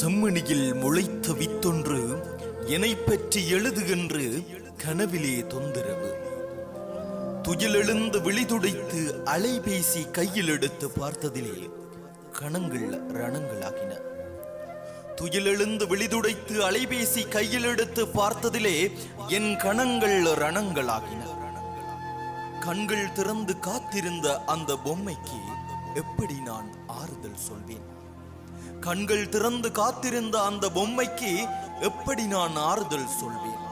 செம்மணியில் முளைத்த வித்தொன்று என்னை பற்றி எழுதுகின்று கனவிலே தொந்தரவு. துயிலெழுந்து விழிதுடைத்து அலைபேசி கையில் எடுத்து பார்த்ததிலே கணங்கள் ரணங்களாகின. துயிலெழுந்து விழிதுடைத்து அலைபேசி கையில் எடுத்து பார்த்ததிலே என் கணங்கள் ரணங்களாகின. கண்கள் திறந்து காத்திருந்த அந்த பொம்மைக்கு எப்படி நான் ஆறுதல் சொல்வேன்? கண்கள் திறந்து காத்திருந்த அந்த பொம்மைக்கு எப்படி நான் ஆறுதல் சொல்வேன்?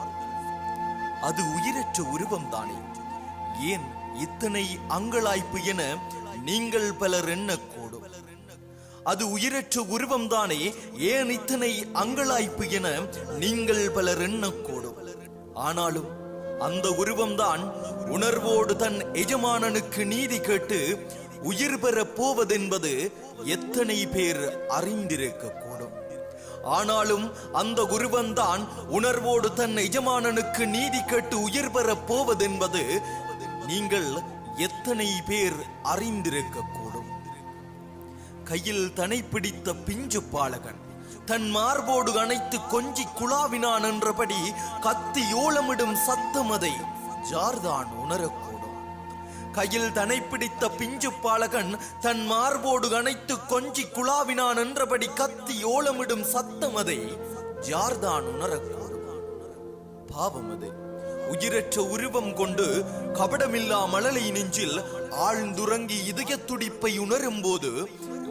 அது உயிரற்ற உருவம் தானே ஏன் இத்தனை அங்கலாய்ப்பு என நீங்கள் பலர் எண்ணக்கூடும். அது உயிரற்ற உருவம் தானே ஏன் இத்தனை அங்கலாய்ப்பு என நீங்கள் பலர் எண்ணக்கூடும். ஆனாலும் அந்த உருவம்தான் உணர்வோடு தன் எஜமானனுக்கு நீதி கேட்டு உயிர் பெறப் போவதென்பது எத்தனை பேர் அறிந்திருக்க கூடும் ஆனாலும் அந்த உருவம்தான் உணர்வோடு தன் எஜமானனுக்கு நீதி கேட்டு உயிர் பெறப் போவதென்பது நீங்கள் எத்தனை பேர் அறிந்திருக்க கூடும் கையில் தனை பிடித்த பிஞ்சு பாலகன் தன் மார்போடு அணைத்து கொஞ்சி குழாவினான் என்றபடி கத்தி ஓலமிடும் சத்தமதை ஜார்தான் உணரக்கூடும். கையில் தனை பிடித்த பிஞ்சு பாலகன் தன் மார்போடு அணைத்து கொஞ்சி குழாவினான் என்றபடி கத்தி ஓலமிடும் சத்தமதை ஜார்தான் உணரக்கூடும் பாவம் அது. உயிரற்ற உருவம் கொண்டு கபடமில்லா மழலை நெஞ்சில் ஆழ்ந்துறங்கி இதய துடிப்பை உணரும் போது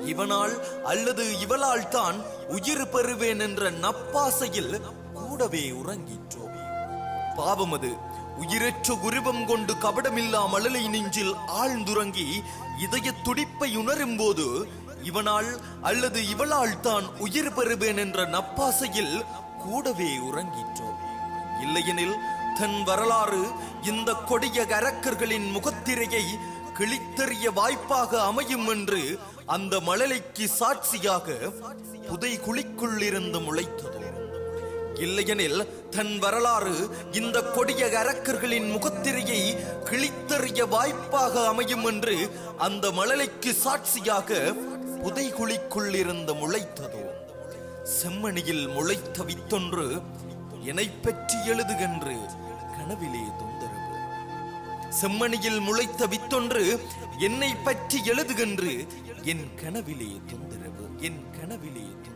இவனால் அல்லது இவளால் தான் உயிர் பெறுவேன் என்ற நப்பாசையில் கூடவே உறங்கிற்றோம் பாவம் அது. உயிரற்ற உருவம் கொண்டு கபடமில்லா மழலை நெஞ்சில் ஆழ்ந்துறங்கி இதய துடிப்பை உணரும் போது இவனால் அல்லது இவளால் தான் உயிர் பெறுவேன் என்ற நப்பாசையில் கூடவே உறங்கிற்றோம் இல்லையெனில் தன் வரலாறு இந்த கொடிய அரக்கர்களின் முகத்திரையை கிழித்தெறிய வாய்ப்பாக அமையும் என்று அந்த மழலைக்கு சாட்சியாக புதை குழிக்குள் இருந்து முளைத்ததோ. இல்லையெனில் தன் வரலாறு இந்த கொடிய அரக்கர்களின் முகத்திரையை கிழித்தறிய வாய்ப்பாக அமையும் என்று அந்த மழலைக்கு சாட்சியாக புதைகுழிக்குள் இருந்து முளைத்ததோ? செம்மணியில் முளைத்த வித்தொன்று என்னை பற்றி எழுதுகன்று கனவிலே தொந்தரவு. செம்மணியில் முளைத்த வித்தொன்று என்னை பற்றி எழுதுகன்று என் கனவிலே தொந்தரவு என் கனவிலே தொந்தரவு.